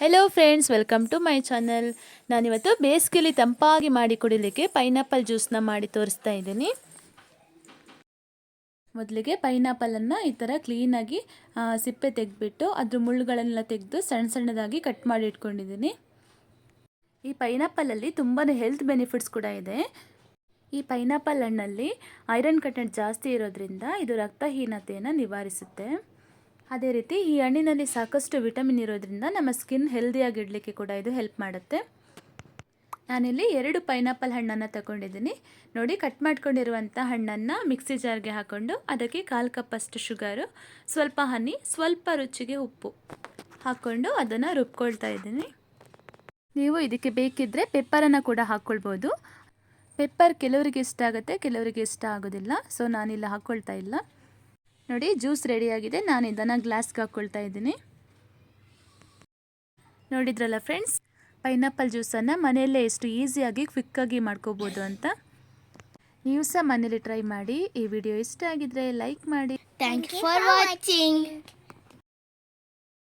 Hello friends welcome to my channel ನಾನಿವತ್ತು ಬೇಸಿಗೆಯಲ್ಲಿ ತಂಪಾಗಿ ಮಾಡಿ ಕುಡಿಲಿಕ್ಕೆ ಪೈನಾಪಲ್ ಜ್ಯೂಸ್ನ ಮಾಡಿ ತೋರಿಸ್ತಾ ಇದ್ದೀನಿ. ಮೊದಲಿಗೆ ಪೈನಾಪಲನ್ನು ಈ ಥರ ಕ್ಲೀನಾಗಿ ಸಿಪ್ಪೆ ತೆಗೆದ್ಬಿಟ್ಟು ಅದ್ರ ಮುಳ್ಳುಗಳನ್ನೆಲ್ಲ ತೆಗೆದು ಸಣ್ಣ ಸಣ್ಣದಾಗಿ ಕಟ್ ಮಾಡಿ ಇಟ್ಕೊಂಡಿದ್ದೀನಿ. ಈ ಪೈನಾಪಲಲ್ಲಿ ತುಂಬಾ ಹೆಲ್ತ್ ಬೆನಿಫಿಟ್ಸ್ ಕೂಡ ಇದೆ. ಈ ಪೈನಾಪಲ್ ಹಣ್ಣಲ್ಲಿ ಐರನ್ ಕಂಟೆಂಟ್ ಜಾಸ್ತಿ ಇರೋದ್ರಿಂದ ಇದು ರಕ್ತಹೀನತೆಯನ್ನು ನಿವಾರಿಸುತ್ತೆ. ಅದೇ ರೀತಿ ಈ ಹಣ್ಣಿನಲ್ಲಿ ಸಾಕಷ್ಟು ವಿಟಮಿನ್ ಇರೋದ್ರಿಂದ ನಮ್ಮ ಸ್ಕಿನ್ ಹೆಲ್ದಿಯಾಗಿಡಲಿಕ್ಕೆ ಕೂಡ ಇದು ಹೆಲ್ಪ್ ಮಾಡುತ್ತೆ. ನಾನಿಲ್ಲಿ ಎರಡು ಪೈನಾಪಲ್ ಹಣ್ಣನ್ನು ತಗೊಂಡಿದ್ದೀನಿ. ನೋಡಿ, ಕಟ್ ಮಾಡ್ಕೊಂಡಿರುವಂಥ ಹಣ್ಣನ್ನು ಮಿಕ್ಸಿ ಜಾರ್ಗೆ ಹಾಕ್ಕೊಂಡು ಅದಕ್ಕೆ ಕಾಲು ಕಪ್ಪಷ್ಟು ಶುಗರು, ಸ್ವಲ್ಪ ಹನಿ, ಸ್ವಲ್ಪ ರುಚಿಗೆ ಉಪ್ಪು ಹಾಕ್ಕೊಂಡು ಅದನ್ನು ರುಬ್ಕೊಳ್ತಾ ಇದ್ದೀನಿ. ನೀವು ಇದಕ್ಕೆ ಬೇಕಿದ್ದರೆ ಪೆಪ್ಪರನ್ನು ಕೂಡ ಹಾಕ್ಕೊಳ್ಬೋದು. ಪೆಪ್ಪರ್ ಕೆಲವರಿಗೆ ಇಷ್ಟ ಆಗುತ್ತೆ, ಕೆಲವರಿಗೆ ಇಷ್ಟ ಆಗೋದಿಲ್ಲ. ಸೊ, ನಾನಿಲ್ಲ ಹಾಕ್ಕೊಳ್ತಾ ಇಲ್ಲ. ನೋಡಿ, ಜ್ಯೂಸ್ ರೆಡಿಯಾಗಿದೆ ನಾನು ಇದನ್ನು ಗ್ಲಾಸ್ಗೆ ಹಾಕ್ಕೊಳ್ತಾ ಇದ್ದೀನಿ. ನೋಡಿದ್ರಲ್ಲ ಫ್ರೆಂಡ್ಸ್ ಪೈನಾಪಲ್ ಜ್ಯೂಸನ್ನು ಮನೆಯಲ್ಲೇ ಎಷ್ಟು ಈಸಿಯಾಗಿ ಕ್ವಿಕ್ಕಾಗಿ ಮಾಡ್ಕೋಬೋದು ಅಂತ. ನೀವು ಸಹ ಮನೇಲಿ ಟ್ರೈ ಮಾಡಿ. ಈ ವಿಡಿಯೋ ಇಷ್ಟ ಆಗಿದ್ರೆ ಲೈಕ್ ಮಾಡಿ. Thank you for watching.